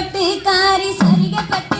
சரிகப்பட்டு காரி சரிகப்பட்டு